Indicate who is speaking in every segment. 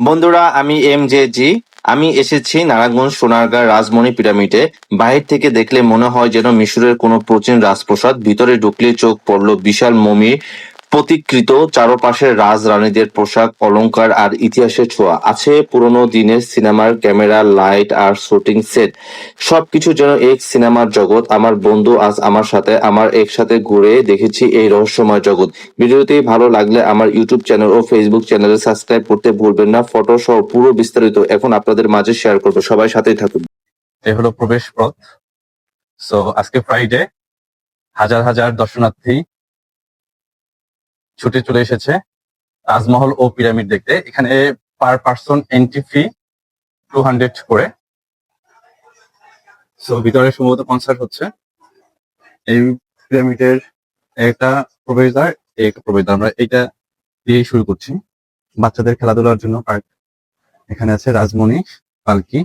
Speaker 1: বন্ধুরা, আমি M J জি। আমি এসেছি নারায়ণগঞ্জ সোনারগাঁ রাজমণি পিরামিডে। বাহির থেকে দেখলে মনে হয় যেন মিশরের কোনো প্রাচীন রাজপ্রসাদ ভিতরে ঢুকলে চোখ পড়ল বিশাল মমি প্রতিকৃত চারপাশের রাজ রানীদের পোশাক, অলংকার আর ইতিহাসের ছোঁয়া। আছে পুরনো দিনের সিনেমার ক্যামেরা, লাইট আর শুটিং সেট। সবকিছু যেন এক সিনেমার জগৎ। আমার বন্ধু আজ আমার সাথে, আমার একসাথে ঘুরে দেখেছি এই রহস্যময় জগৎ। ভিডিওটি ভালো লাগলে আমার ইউটিউব চ্যানেল ও ফেসবুক চ্যানেলে সাবস্ক্রাইব করতে ভুলবেন না। ফটো সহ পুরো বিস্তারিত এখন আপনাদের মাঝে শেয়ার করব। সবাই সাথেই থাকুন।
Speaker 2: এই হলো প্রবেশ পথ। সো আজকে ফ্রাইডে হাজার হাজার দর্শনার্থী ছুটে চলে এসেছে। তাজমহল ও পিরামিড দেখতে। এখানে per person entry fee two hundred করে। সো ভিতরে সম্ভবত কনসার্ট হচ্ছে। এই পিরামিডের একটা প্রবেশদ্বার একটা প্রবেশদ্বার। আমরা এইটা দিয়েই শুরু করছি। বাচ্চাদের খেলাধুলার জন্য পার্ক এখানে আছে রাজমণি পালকি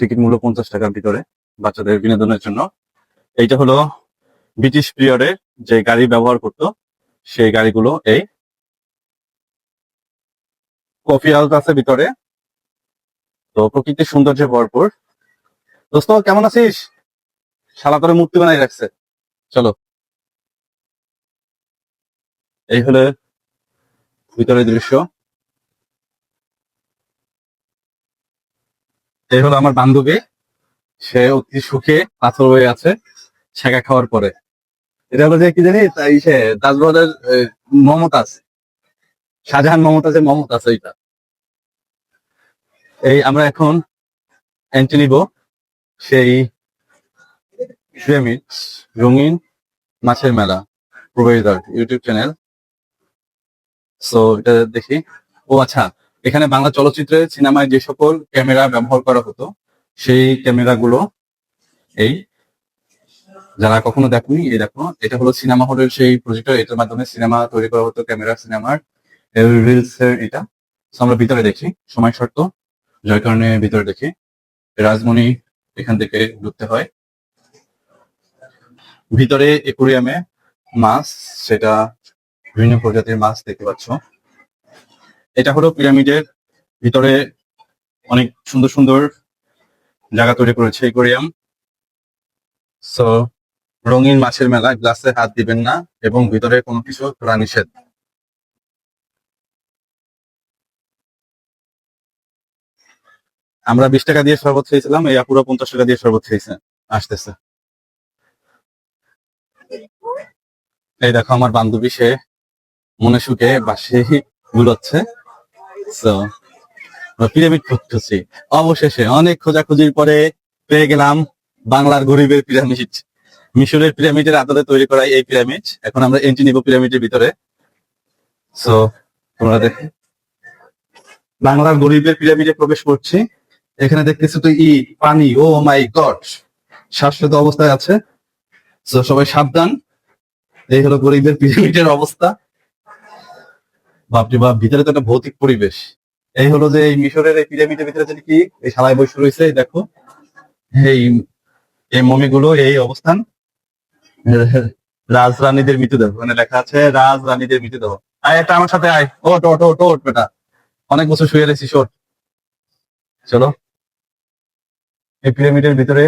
Speaker 2: টিকিট মূল্য পঞ্চাশ টাকার ভিতরে বাচ্চাদের বিনোদনের জন্য। এইটা হলো ব্রিটিশ পিরিয়ডের যে গাড়ি ব্যবহার করতো, সেই গাড়িগুলো এই কফি হাউস আছে ভিতরে। তো প্রকৃতির সৌন্দর্যে ভরপুর। দোস্ত, কেমন আছিস? সারা তোরে মূর্তি বানাই রাখছে। চলো। এই হলো ভিতরের দৃশ্য। এই হলো আমার বান্ধবী। সে অতি সুখে পাথর হয়ে আছে, ছেঁকা খাওয়ার পরে। এটা যে কি জানি তাই সে আহ, মমতাজ শাহজাহান মমতাজের মমতাজ এইটা এই আমরা এখন এন্ট্রি নিব। সেই পিরামিড রঙিন মাছের মেলা প্রবেশদ্বার ইউটিউব চ্যানেল সো এটা দেখি। ও আচ্ছা এখানে বাংলা চলচ্চিত্রে সিনেমায় যে সকল ক্যামেরা ব্যবহার করা হতো সেই ক্যামেরাগুলো এই যারা কখনো দেখনি, এই দেখো, এটা হলো সিনেমা হলের সেই প্রজেক্টর এটার মাধ্যমে সিনেমা তৈরি করা হতো ক্যামেরা সিনেমার রিলস এর এটা। আমরা ভিতরে দেখি, সময় শর্ত, যার কারণে ভিতরে দেখি, রাজমণি এখান থেকে ঢুকতে হয়। ভিতরে একুরিয়ামে মাছ, সেটা বিভিন্ন প্রজাতির মাছ দেখতে পাচ্ছ। এটা হলো পিরামিডের ভিতরে অনেক সুন্দর সুন্দর জায়গা তৈরি করেছে একুরিয়াম সো রঙিন মাছের মেলা গ্লাসে হাত দিবেন না এবং ভিতরে কোনো কিছু তোলা নিষেধ। আমরা বিশ টাকা দিয়ে শরবত খেয়েছিলাম, এই আপুরা পঞ্চাশ টাকা দিয়ে শরবত খেয়েছে, আসতেছে। এই দেখো আমার বান্ধবী, সে মনে সুখে বাসে গুলোচ্ছে তো পিরামিড খুঁজতেছি। অবশেষে অনেক খোঁজাখুঁজির পরে পেয়ে গেলাম বাংলার গরিবের পিরামিড। মিশরের পিরামিডের আদলে তৈরি করা এই পিরামিড। এখন আমরা এন্ট্রি নিব পিরামিডের ভিতরে। সো তোমরা দেখো। বাংলার গরিবের পিরামিডে প্রবেশ করছি। এখানে দেখতেছো তো ই, পানি। ও মাই গড শ্বাসরত অবস্থায় আছে। তো সবাই সাবধান। এই হলো গরিবের পিরামিডের অবস্থা। বাপরে বাপ, ভিতরে তো একটা ভৌতিক পরিবেশ। এই হলো যে এই মিশরের এই পিরামিডের ভিতরে কি? এই সালাই বসে রয়েছে দেখো। এই এই মমিগুলো এই অবস্থান রাজরানীদের মৃতদেহ মানে লেখা আছে রাজরানীদের মৃতদেহ আয় একটা আমার সাথে আয় ওট ওট ওট ওট বেটা অনেক বছর শুয়ে রয়েছি শোট চলো এই পিরামিডের ভিতরে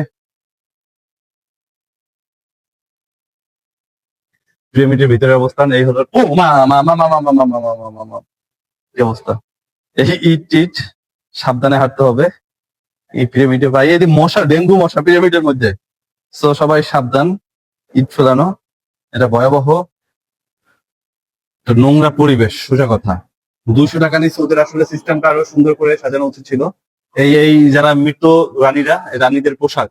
Speaker 2: পিরামিডের ভিতরে অবস্থান এই হলো ও মা মা মা মা মা মা মা মা মা মা অবস্থা এই ইট টিট সাবধানে হাঁটতে হবে এই পিরামিডে ভাই, এই মশা, ডেঙ্গু মশা পিরামিডের মধ্যে। সো সবাই সাবধান, ইট ফেলানো, এটা ভয়াবহ। নোংরা পরিবেশ, সোজা কথা। দুইশো টাকা নিচ্ছে ওদের আসলে সিস্টেমটা আরও সুন্দর করে সাজানো উচিত ছিল। এই এই যারা মৃত রানীরা রানীদের পোশাক।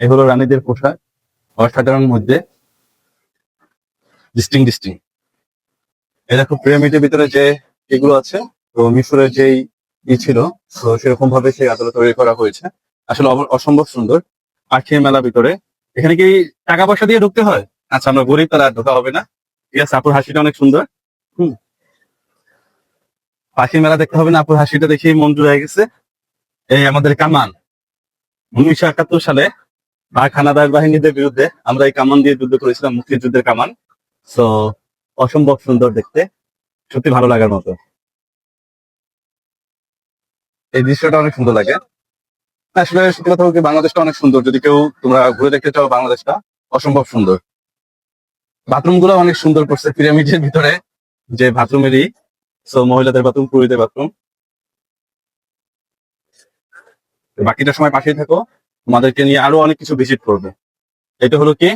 Speaker 2: এই হলো রানীদের পোশাক, অসাধারণ মধ্যে। ডিস্টিং ডিস্টিং দেখো পিরামিডের ভিতরে যে এগুলো আছে তো মিশরের যেই ই ছিল। তো সেরকম ভাবে সেই আদালত তৈরি করা হয়েছে। আসলে অসম্ভব সুন্দর। পাখির মেলা ভিতরে। এখানে কি টাকা পয়সা দিয়ে ঢুকতে হয়? আচ্ছা আমরা গরিব তারা ঢোকা হবে না। ঠিক আছে, আপুর হাসিটা অনেক সুন্দর। হম। পাখির মেলা দেখতে হবে না, আপুর হাসিটা দেখে জুড়ে হয়ে গেছে। এই আমাদের কামান। উনিশশো একাত্তর সালে পাক হানাদার বাহিনীদের বিরুদ্ধে আমরা এই কামান দিয়ে যুদ্ধ করেছিলাম, মুক্তিযুদ্ধের কামান। সো অসম্ভব সুন্দর দেখতে। সত্যি ভালো লাগার মতো। এই দৃশ্যটা অনেক সুন্দর লাগে। আসলে সত্যি কথা বলতে বাংলাদেশটা অনেক সুন্দর। যদি কেউ তোমরা ঘুরে দেখতে চাও বাংলাদেশটা, অসম্ভব সুন্দর। বাথরুমগুলো অনেক সুন্দর করছে পিরামিডের ভিতরে, যে বাথরুমেরই। সো মহিলাদের বাথরুম পুরুষদের বাথরুম। বাকিটা সময় পাশেই থাকো। তোমাদেরকে নিয়ে আরও অনেক কিছু ভিজিট করব। এটা হলো কি?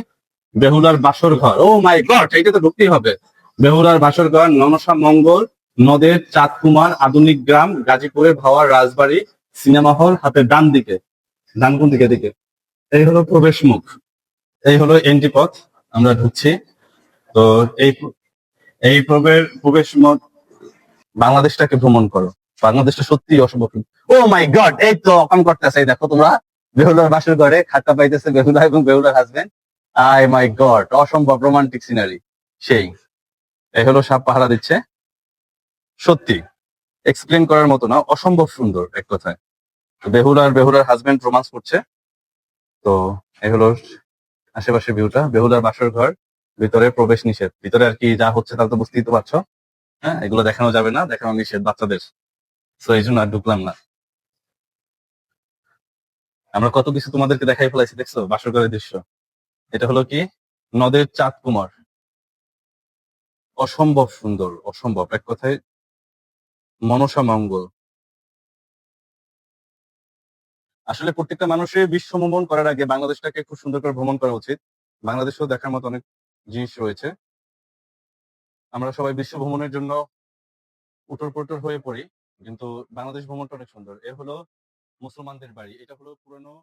Speaker 2: বেহুলার বাসর ঘর। ও মাই গড এইটা তো ঢুকতেই হবে। বেহুলার বাসর ঘর ননসা মঙ্গল। নদের চাঁদকুমার আধুনিক গ্রাম, গাজীপুরের ভাওয়ার রাজবাড়ি, সিনেমা হল হাতের ডান দিকে। ডান কোন দিকে দিকে এই হলো প্রবেশ মুখ। এই হলো এন্ট্রি পথ। আমরা ঢুকছি। তো এই এই প্রবেশ মুখ বাংলাদেশটাকে ভ্রমণ করো। বাংলাদেশটা সত্যি অসম্ভব। Oh my god! এই তো অকাম করতেছে। দেখো তোমরা, বেহুলার বাসের ঘরে খাতা পাইতেছে বেহুলা এবং বেহুলার হাজবেন্ড আই মাই গড! অসম্ভব রোমান্টিক সিনারি সেই। এই হলো সাপ পাহারা দিচ্ছে। সত্যি এক্সপ্লেন করার মতো না, অসম্ভব সুন্দর এক কথায়। বেহুলা আর বেহুলার হাজবেন্ড রোমান্স করছে, তো এই হলো আশেপাশে ভিউটা বেহুলার বাসর ঘর, ভিতরে প্রবেশ নিষেধ। ভিতরে আর কি যা হচ্ছে তা তো বুঝতেই তো পারছ। হ্যাঁ এগুলো দেখানো যাবে না, দেখানো নিষেধ বাচ্চাদের। তো এই জন্য আর ঢুকলাম না। আমরা কত কিছু তোমাদেরকে দেখাই ফেলাইছি, দেখছ? বাসর ঘরের দৃশ্য। এটা হলো কি? নদের চাঁদ কুমার। অসম্ভব সুন্দর, অসম্ভব। এক কথায় মনসা মঙ্গল আসলে প্রত্যেকটা মানুষের বিশ্ব ভ্রমণ করার আগে বাংলাদেশটাকে খুব সুন্দর করে ভ্রমণ করা উচিত। বাংলাদেশেও দেখার মতো অনেক জিনিস রয়েছে। আমরা সবাই বিশ্ব ভ্রমণের জন্য উটর পটর হয়ে পড়ি, কিন্তু বাংলাদেশ ভ্রমণটা অনেক সুন্দর। এ হলো মুসলমানদের বাড়ি, এটা হলো পুরনো